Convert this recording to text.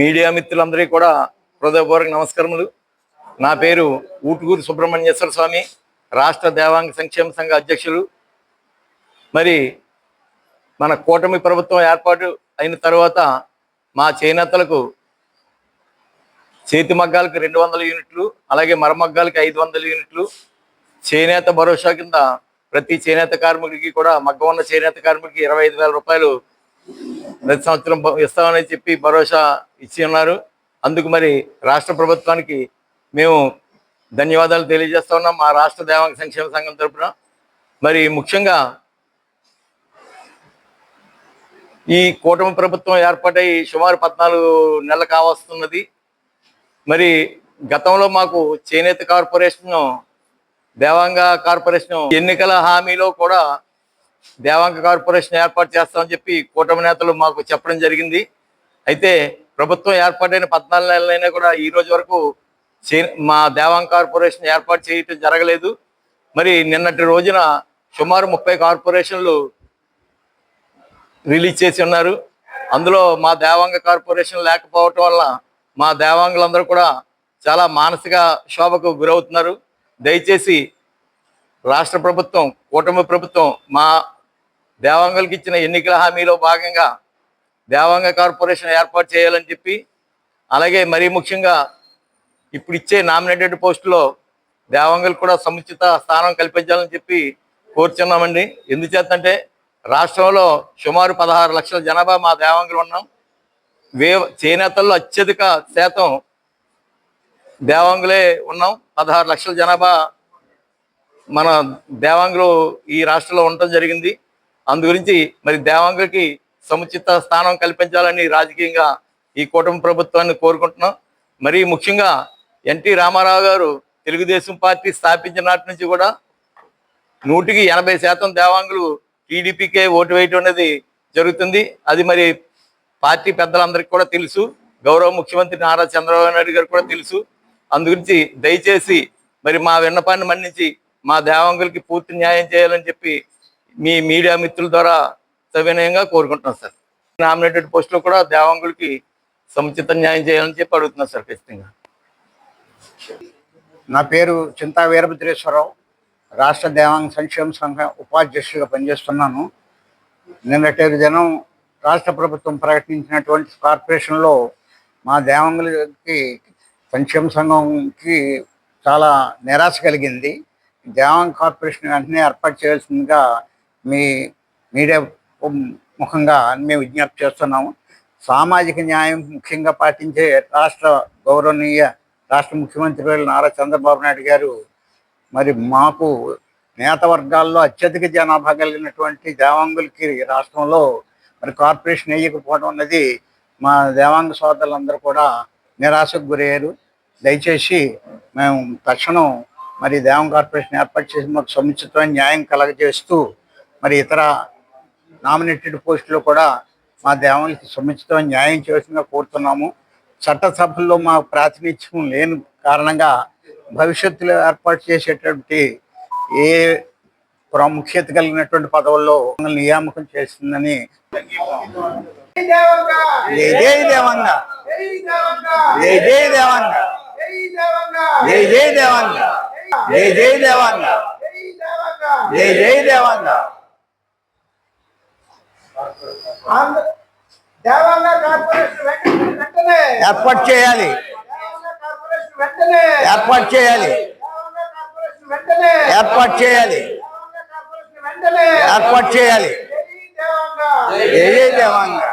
Media మిత్రులందరికీ కూడా హృదయపూర్వక నమస్కారములు. నా పేరు ఊటుగూరు సుబ్రహ్మణ్యేశ్వర స్వామి రాష్ట్ర దేవాంగ సంక్షేమ సంఘ అధ్యక్షులు. మరి మన కూటమి ప్రభుత్వం ఏర్పాటు అయిన తర్వాత మా చేనేతలకు చేతి మగ్గాలకు రెండు వందల యూనిట్లు అలాగే మరమగ్గాలకు ఐదు వందల యూనిట్లు. చేనేత భరోసా కింద ప్రతి చేనేత కార్మికుడికి కూడా మగ్గం ఉన్న చేనేత కార్మికుడికి ఇరవై ఐదు వేల రూపాయలు ప్రతి సంవత్సరం ఇస్తామని చెప్పి భరోసా ఇచ్చి ఉన్నారు. అందుకు మరి రాష్ట్ర ప్రభుత్వానికి మేము ధన్యవాదాలు తెలియజేస్తా ఉన్నాం మా రాష్ట్ర దేవాంగ సంక్షేమ సంఘం తరపున. మరి ముఖ్యంగా ఈ కూటమి ప్రభుత్వం ఏర్పాటై సుమారు పద్నాలుగు నెలలు కావస్తున్నది. మరి గతంలో మాకు చేనేత కార్పొరేషన్ దేవాంగ కార్పొరేషన్ ఎన్నికల హామీలో కూడా దేవాంగ కార్పొరేషన్ ఏర్పాటు చేస్తామని చెప్పి కూటమి నేతలు మాకు చెప్పడం జరిగింది. అయితే ప్రభుత్వం ఏర్పాటైన పద్నాలుగు నెలలైనా కూడా ఈ రోజు వరకు చే- మా దేవాంగ కార్పొరేషన్ ఏర్పాటు చేయటం జరగలేదు. మరి నిన్నటి రోజున సుమారు ముప్పై కార్పొరేషన్లు రిలీజ్ చేసి ఉన్నారు. అందులో మా దేవాంగ కార్పొరేషన్ లేకపోవటం వల్ల మా దేవాంగులందరూ కూడా చాలా మానసిక శోభకు గురవుతున్నారు. దయచేసి రాష్ట్ర ప్రభుత్వం కూటమి ప్రభుత్వం మా దేవాంగులకు ఇచ్చిన ఎన్నికల హామీలో భాగంగా దేవాంగ కార్పొరేషన్ ఏర్పాటు చేయాలని చెప్పి అలాగే మరీ ముఖ్యంగా ఇప్పుడు ఇచ్చే నామినేటెడ్ పోస్టులో దేవాంగలు కూడా సముచిత స్థానం కల్పించాలని చెప్పి కోరుచున్నామండి. ఎందుచేతంటే రాష్ట్రంలో సుమారు పదహారు లక్షల జనాభా మా దేవాంగులు ఉన్నాం. వే చేనేతల్లో అత్యధిక శాతం దేవాంగులే ఉన్నాం. పదహారు లక్షల జనాభా మన దేవాంగులు ఈ రాష్ట్రంలో ఉండటం జరిగింది. అందు గురించి మరి దేవాంగులకి సముచిత స్థానం కల్పించాలని రాజకీయంగా ఈ కూటమి ప్రభుత్వాన్ని కోరుకుంటున్నాం. మరి ముఖ్యంగా ఎన్టీ రామారావు గారు తెలుగుదేశం పార్టీ స్థాపించిన నాటి నుంచి కూడా నూటికి ఎనభై శాతం దేవాంగులు టీడీపీకే ఓటు వేయటం అనేది జరుగుతుంది. అది మరి పార్టీ పెద్దలందరికీ కూడా తెలుసు. గౌరవ ముఖ్యమంత్రి నారా చంద్రబాబు నాయుడు గారు కూడా తెలుసు. అందుగురించి దయచేసి మరి మా విన్నపాన్ని మన్నించి మా దేవాంగులకి పూర్తి న్యాయం చేయాలని చెప్పి మీ మీడియా మిత్రుల ద్వారా సవినయంగా కోరుకుంటున్నాం సార్. నామినేటెడ్ పోస్టులో కూడా దేవాంగులకి సముచిత న్యాయం చేయాలని చెప్పి అడుగుతున్నాం సార్ ఖచ్చితంగా. నా పేరు చింతా వీరభద్రేశ్వరరావు. రాష్ట్ర దేవాంగ సంక్షేమ సంఘం ఉపాధ్యక్షుడిగా పనిచేస్తున్నాను. నిన్నటి దినం రాష్ట్ర ప్రభుత్వం ప్రకటించినటువంటి కార్పొరేషన్లో మా దేవాంగులకి సంక్షేమ సంఘంకి చాలా నిరాశ కలిగింది. దేవాంగ్ కార్పొరేషన్ వెంటనే ఏర్పాటు చేయాల్సిందిగా మీ మీడియా ముఖంగా మేము విజ్ఞప్తి చేస్తున్నాము. సామాజిక న్యాయం ముఖ్యంగా పాటించే రాష్ట్ర గౌరవనీయ రాష్ట్ర ముఖ్యమంత్రి నారా చంద్రబాబు నాయుడు గారు మరి మాకు నేత వర్గాల్లో అత్యధిక జనాభా కలిగినటువంటి దేవాంగులకి రాష్ట్రంలో మరి కార్పొరేషన్ వేయకపోవడం అన్నది మా దేవాంగ సోదరులందరూ కూడా నిరాశకు గురయ్యారు. దయచేసి మేము తక్షణం మరి దేవాంగ కార్పొరేషన్ ఏర్పాటు చేసి మాకు సముచితమైన న్యాయం కలగజేస్తూ మరి ఇతర నామినేటెడ్ పోస్టులు కూడా మా దేవాలకి సముచితమైన న్యాయం చేయాల్సిందిగా కోరుతున్నాము. చట్టసభల్లో మా ప్రాతినిధ్యం లేని కారణంగా భవిష్యత్తులో ఏర్పాటు చేసేటువంటి ఏ ప్రాముఖ్యత కలిగినటువంటి పదవుల్లో నియామకం చేస్తుందని జై దేవంగ! జై జై దేవంగ! జై జై దేవంగ! జై జై దేవంగ. జై జై దేవంగ. ఏర్పాటు చేయాలి. ఏర్పాటు చేయాలి. ఏర్పాటు చేయాలి. ఏర్పాటు చేయాలి. జై జై దేవంగ.